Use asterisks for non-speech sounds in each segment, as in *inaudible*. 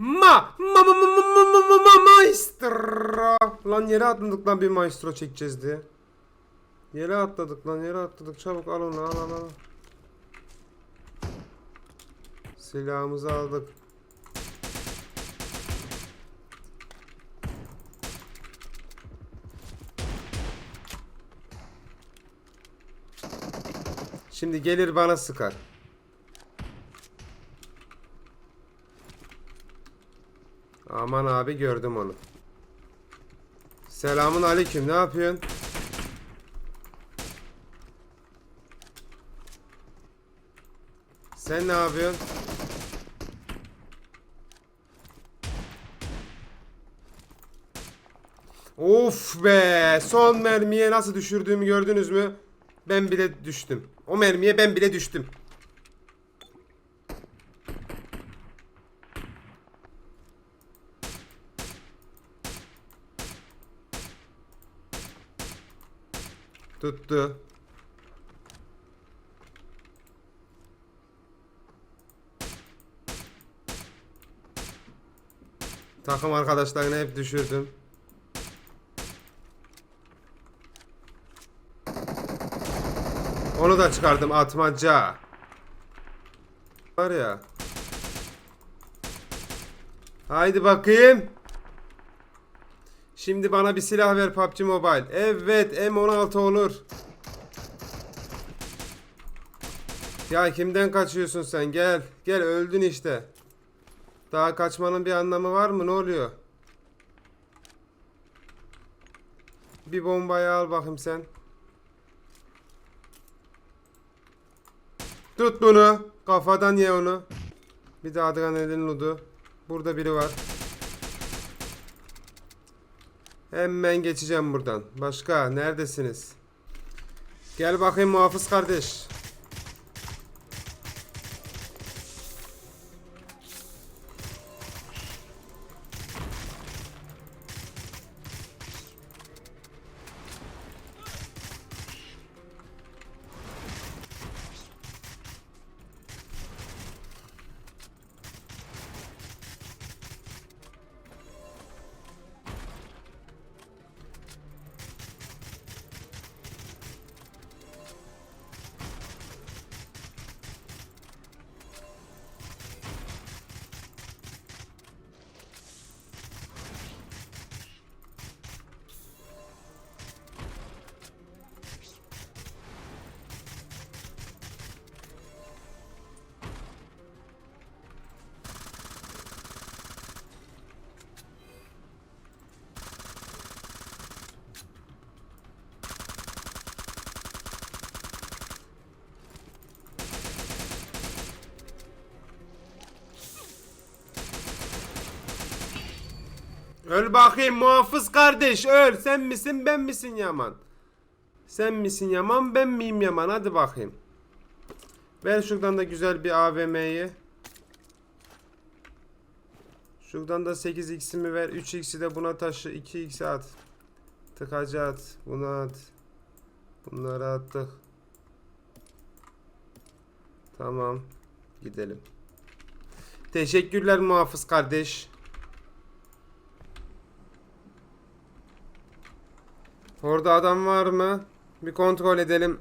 Ma ma ma ma ma ma ma ma ma maestro. Lan yere atladık lan bir maestro çekeceğiz diye. Yere atladık lan yere atladık çabuk al onu al al al. Silahımızı aldık. Şimdi gelir bana sıkar. Aman abi gördüm onu. Selamun aleyküm ne yapıyorsun? Sen ne yapıyorsun? Of be! Son mermiye nasıl düşürdüğümü gördünüz mü? Ben bile düştüm. O mermiye ben bile düştüm. Tuttu. Takım arkadaşlarını hep düşürdüm. Onu da çıkardım atmaca. Var ya. Haydi bakayım. Şimdi bana bir silah ver PUBG Mobile. Evet M16 olur. Ya kimden kaçıyorsun sen? Gel. Gel öldün işte. Daha kaçmanın bir anlamı var mı? Ne oluyor? Bir bombayı al bakayım sen. Tut bunu. Kafadan ye onu. Bir de adrenalin ludu. Burada biri var. Hemen geçeceğim buradan. Başka neredesiniz? Gel bakayım muhafız kardeş. Öl bakayım muhafız kardeş öl. Sen misin ben misin Yaman? Sen misin Yaman ben miyim Yaman? Hadi bakayım. Ver şuradan da güzel bir AVM'yi. Şuradan da 8x'imi ver. 3x'i de buna taşı. 2x'i at. Tıkacı at. Bunu at. Bunları attık. Tamam. Gidelim. Teşekkürler muhafız kardeş. Orada adam var mı? Bir kontrol edelim.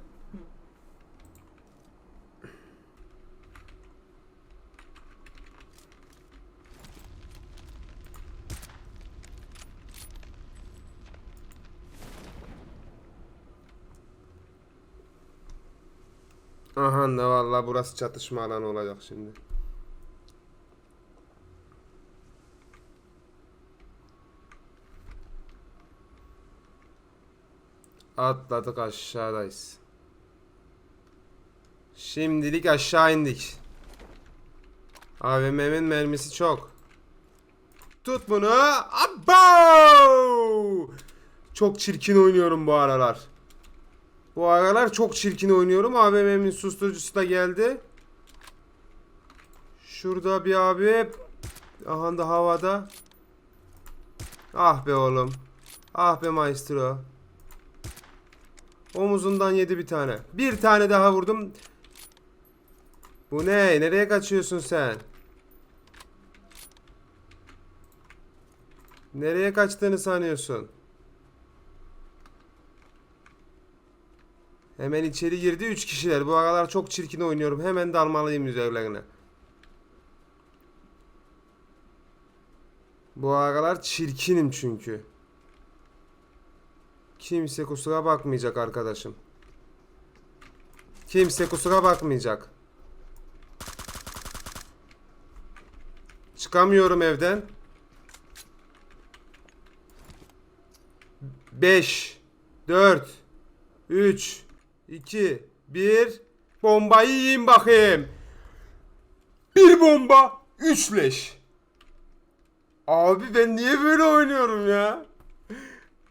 Aha ne vallahi burası çatışma alanı olacak şimdi. Atladık aşağıdayız. Şimdilik aşağı indik. AVM'nin mermisi çok. Tut bunu. Abo! Çok çirkin oynuyorum bu aralar. Bu aralar çok çirkin oynuyorum. AVM'nin susturucusu da geldi. Şurada bir abi. Aha da havada. Ah be oğlum. Ah be maestro. Omuzundan yedi bir tane. Bir tane daha vurdum. Bu ne? Nereye kaçıyorsun sen? Nereye kaçtığını sanıyorsun? Hemen içeri girdi 3 kişiler. Bu aralar çok çirkin oynuyorum. Hemen dalmalıyım üzerlerine. Bu aralar çirkinim çünkü. Kimse kusura bakmayacak arkadaşım. Kimse kusura bakmayacak. Çıkamıyorum evden. 5 4 3 2 1 Bombayı yiyin bakayım. Bir bomba, 3 leş. Abi ben niye böyle oynuyorum ya?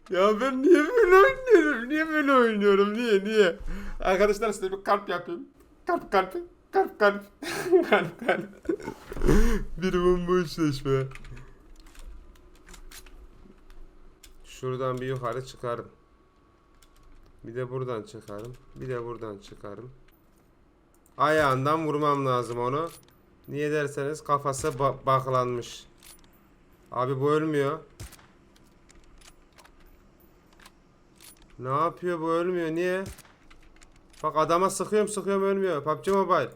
Ya ben niye böyle oynuyorum? Niye böyle oynuyorum? Niye niye? Arkadaşlar size bir kalp yapayım. Kalp kalp. Kalp kalp. *laughs* kalp kalp. bir bomba eşleşme. Şuradan bir yukarı çıkarım. Bir de buradan çıkarım. Bir de buradan çıkarım. Ayağından vurmam lazım onu. Niye derseniz kafası ba- baklanmış. Abi bu ölmüyor. Ne yapıyor bu ölmüyor niye? Bak adama sıkıyorum sıkıyorum ölmüyor. PUBG Mobile.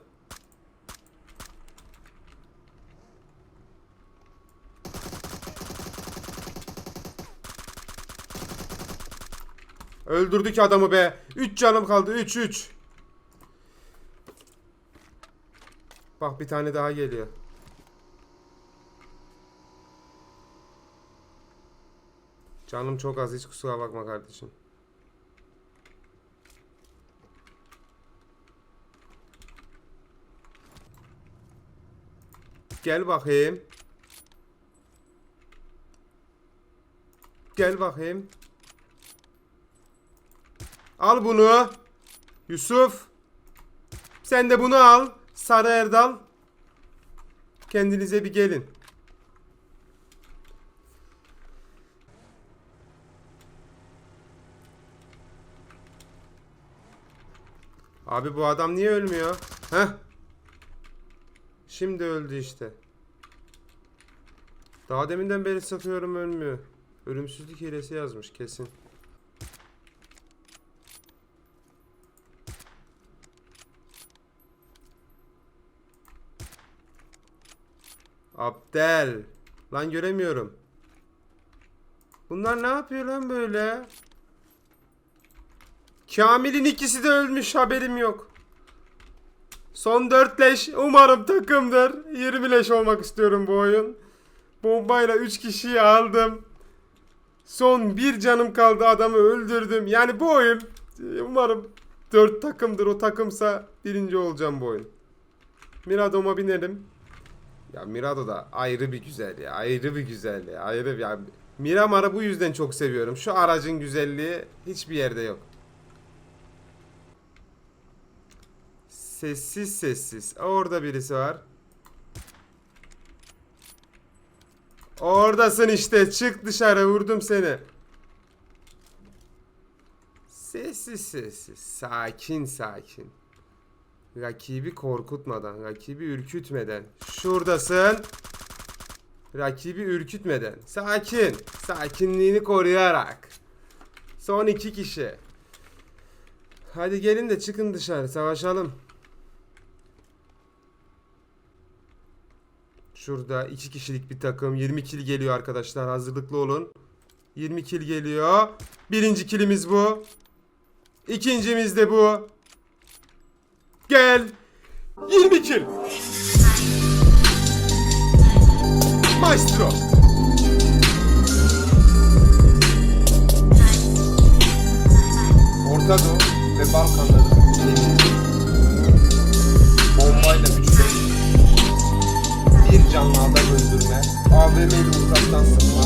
Öldürdük adamı be. 3 canım kaldı. 3 3. Bak bir tane daha geliyor. Canım çok az hiç kusura bakma kardeşim. Gel bakayım. Gel bakayım. Al bunu. Yusuf. Sen de bunu al. Sarı Erdal. Kendinize bir gelin. Abi bu adam niye ölmüyor? Heh. Şimdi öldü işte. Daha deminden beri sıkıyorum ölmüyor. Ölümsüzlük hilesi yazmış kesin. Abdel. Lan göremiyorum. Bunlar ne yapıyor lan böyle? Kamil'in ikisi de ölmüş haberim yok. Son 4 leş umarım takımdır. 20 leş olmak istiyorum bu oyun. Bombayla 3 kişiyi aldım. Son bir canım kaldı adamı öldürdüm. Yani bu oyun umarım 4 takımdır. O takımsa birinci olacağım bu oyun. Miradom'a binelim. Ya Mirado da ayrı bir güzel. Ayrı bir güzel. Ayrı bir. Miramar'ı bu yüzden çok seviyorum. Şu aracın güzelliği hiçbir yerde yok. Sessiz sessiz. Orada birisi var. Oradasın işte. Çık dışarı. Vurdum seni. Sessiz sessiz. Sakin sakin. Rakibi korkutmadan, rakibi ürkütmeden. Şuradasın. Rakibi ürkütmeden. Sakin. Sakinliğini koruyarak. Son iki kişi. Hadi gelin de çıkın dışarı. Savaşalım. Şurada iki kişilik bir takım. 20 kill geliyor arkadaşlar. Hazırlıklı olun. 20 kill geliyor. Birinci killimiz bu. İkincimiz de bu. Gel. 20 kill. Maestro. Orta Doğu ve Balkanları bombayla üçte bir canlı adam öldürme, AVM uzaktan sıkma.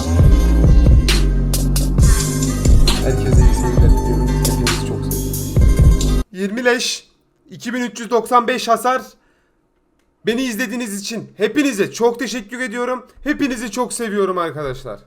Herkese iyi seyirler diliyorum. Hepinizi çok seviyorum. 20 leş, 2395 hasar. Beni izlediğiniz için hepinize çok teşekkür ediyorum. Hepinizi çok seviyorum arkadaşlar.